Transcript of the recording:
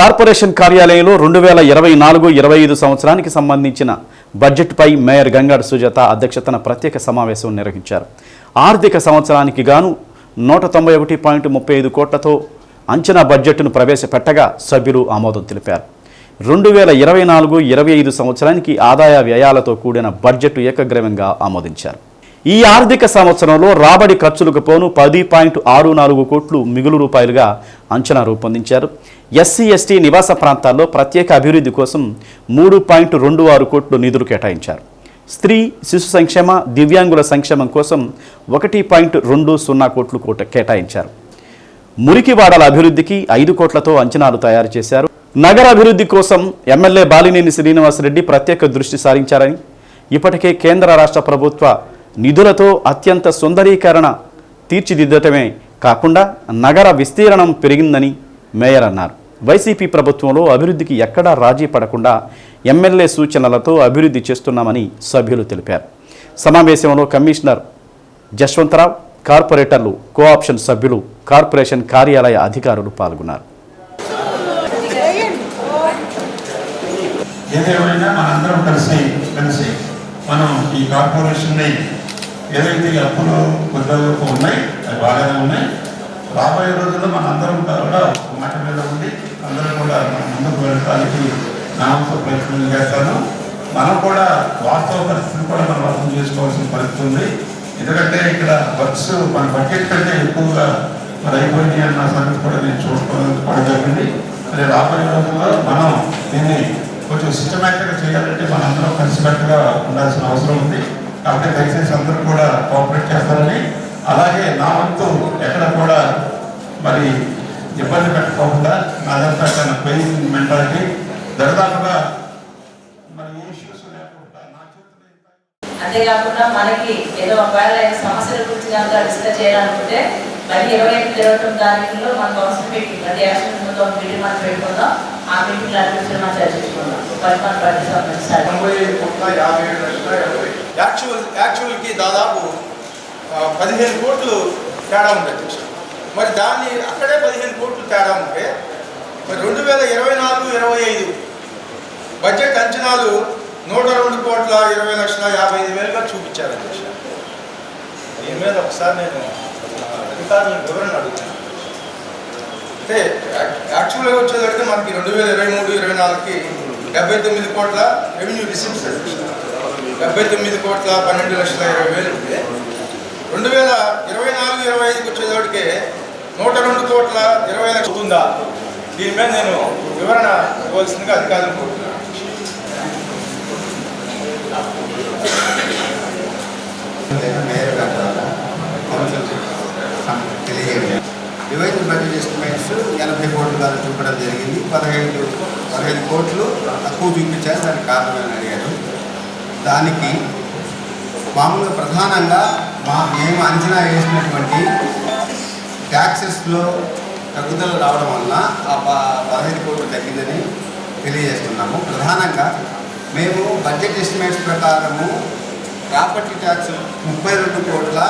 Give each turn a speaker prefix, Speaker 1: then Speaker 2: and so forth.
Speaker 1: Corporation కార్యాలయంలో రెండు వేల ఇరవై నాలుగు ఇరవై ఐదు సంవత్సరానికి సంబంధించిన బడ్జెట్పై మేయర్ గంగాడ సుజాత అధ్యక్షతన ప్రత్యేక సమావేశం నిర్వహించారు. ఆర్థిక సంవత్సరానికి గాను నూట తొంభై ఒకటి పాయింట్ ముప్పై ఐదు కోట్లతో అంచనా బడ్జెట్ను ప్రవేశపెట్టగా సభ్యులు ఆమోదం తెలిపారు. రెండు వేల ఇరవై నాలుగు ఇరవై ఐదు సంవత్సరానికి ఆదాయ వ్యయాలతో కూడిన బడ్జెట్ ఏకగ్రీవంగా ఆమోదించారు. ఈ ఆర్థిక సంవత్సరంలో రాబడి ఖర్చులకు పోను పది పాయింట్ ఆరు నాలుగు కోట్లు మిగులు రూపాయలుగా అంచనా రూపొందించారు. ఎస్సీ ఎస్టీ నివాస ప్రాంతాల్లో ప్రత్యేక అభివృద్ధి కోసం మూడు పాయింట్ రెండు ఆరు కోట్లు నిధులు కేటాయించారు. స్త్రీ శిశు సంక్షేమ దివ్యాంగుల సంక్షేమం కోసం ఒకటి పాయింట్ రెండు సున్నా కోట్లు కోట కేటాయించారు. మురికివాడల అభివృద్ధికి ఐదు కోట్లతో అంచనాలు తయారు చేశారు. నగర అభివృద్ధి కోసం ఎమ్మెల్యే బాలినేని శ్రీనివాసరెడ్డి ప్రత్యేక దృష్టి సారించారని ఇప్పటికే కేంద్ర రాష్ట్ర ప్రభుత్వ నిధులతో అత్యంత సుందరీకరణ తీర్చిదిద్దటమే కాకుండా నగర విస్తీర్ణం పెరిగిందని మేయర్ అన్నారు. వైసీపీ ప్రభుత్వంలో అభివృద్ధికి ఎక్కడా రాజీ పడకుండా ఎమ్మెల్యే సూచనలతో అభివృద్ధి చేస్తున్నామని సభ్యులు తెలిపారు. సమావేశంలో కమిషనర్ జశ్వంతరావు కార్పొరేటర్లు కోఆప్షన్ సభ్యులు కార్పొరేషన్ కార్యాలయ అధికారులు పాల్గొన్నారు.
Speaker 2: ఏదేమైనా మనందరం కలిసి కలిసి మనం ఈ కార్పొరేషన్ని ఏదైతే ఈ అప్పులు కొద్దిగా ఉన్నాయి అవి బాగానే ఉన్నాయి. రాబోయే రోజుల్లో మన అందరం కూడా ఒక మాట మీద ఉండి అందరం కూడా మన ముందుకు వెళ్ళడానికి నామతో ప్రయత్నం చేస్తాను. మనం కూడా వాస్తవ పరిస్థితిని కూడా మనం అర్థం చేసుకోవాల్సిన పరిస్థితి ఉంది. ఎందుకంటే ఇక్కడ వర్క్స్ మన బడ్జెట్ కంటే ఎక్కువగా మరి అయిపోయింది అన్న సంగతి కూడా నేను చూసుకోవడం జరిగింది. మరి రాబోయే రోజుల్లో మనం దీన్ని కొంచెం సిస్టమేటిక్గా చేయాలంటే మనందరం కలిసికట్టుగా ఉండాల్సిన అవసరం ఉంది. అక్కడ దయచేసి అందరూ కూడా కోఆపరేట్ చేస్తారని అలాగే నా వంతు ఎక్కడ కూడా మరి ఇబ్బంది పెట్టకోకుండా నా దగ్గర పెయిన్ మెంటాలిటీ దరిదాపుగా మరి ఇష్యూస్ లేకుండా నా
Speaker 3: అంతేకాకుండా మనకి ఏదో ఒకవేళ సమస్యల గురించి కనుక డిస్కస్ చేయాలనుకుంటే మళ్ళీ ఇరవై ఐదు ఇరవై తొమ్మిది తారీఖులో మన కౌన్సిల్ మీటింగ్ అది యాక్షన్ ముందు మీటింగ్ మనం పెట్టుకుందాం ఆ మీటింగ్ గురించి మనం చర్చించుకుందాం
Speaker 4: తొంభై కోట్ల యాభై ఏడు లక్షల యాభై. యాక్చువల్ యాక్చువల్కి దాదాపు పదిహేను కోట్లు తేడా ఉంది అధ్యక్ష. మరి దాన్ని అక్కడే పదిహేను కోట్లు తేడా ఉంటే మరి రెండు వేల ఇరవై నాలుగు ఇరవై ఐదు బడ్జెట్ అంచనాలు నూట రెండు కోట్ల ఇరవై లక్షల యాభై ఐదు వేలుగా చూపించారు అధ్యక్ష. దీని మీద ఒకసారి నేను అధికారులను వివరణ అడుగుతాను. అంటే యాక్చువల్గా వచ్చేసరికి మనకి రెండు వేల ఇరవై మూడు ఇరవై నాలుగుకి డెబ్బై తొమ్మిది కోట్ల రెవెన్యూ రిసీప్ట్స్ డెబ్బై తొమ్మిది కోట్ల పన్నెండు లక్షల ఇరవై వేలు ఉంటే రెండు వేల ఇరవై నాలుగు ఇరవై ఐదుకి వచ్చేసరికి నూట రెండు కోట్ల ఇరవై లక్షలు ఉందా దీని మీద నేను వివరణ ఇవ్వాల్సిందిగా అధికారులు కోరుతున్నాను
Speaker 5: మేయర్ గారు తెలియజేయండి డివైజ్ బడ్జెట్ ఎస్టిమేట్స్ ఎనభై కోట్లుగా చూపడం జరిగింది. పదహైదు పదహైదు కోట్లు తక్కువ చూపించారు. దానికి కారణమని అడిగారు. దానికి మామూలుగా ప్రధానంగా మా మేము అంచనా వేసినటువంటి ట్యాక్సెస్లో తగ్గుదల రావడం వలన ఆ పదహైదు కోట్లు తగ్గిందని తెలియజేస్తున్నాము. ప్రధానంగా మేము బడ్జెట్ ఎస్టిమేట్స్ ప్రకారము ప్రాపర్టీ ట్యాక్స్ ముప్పై రెండు కోట్ల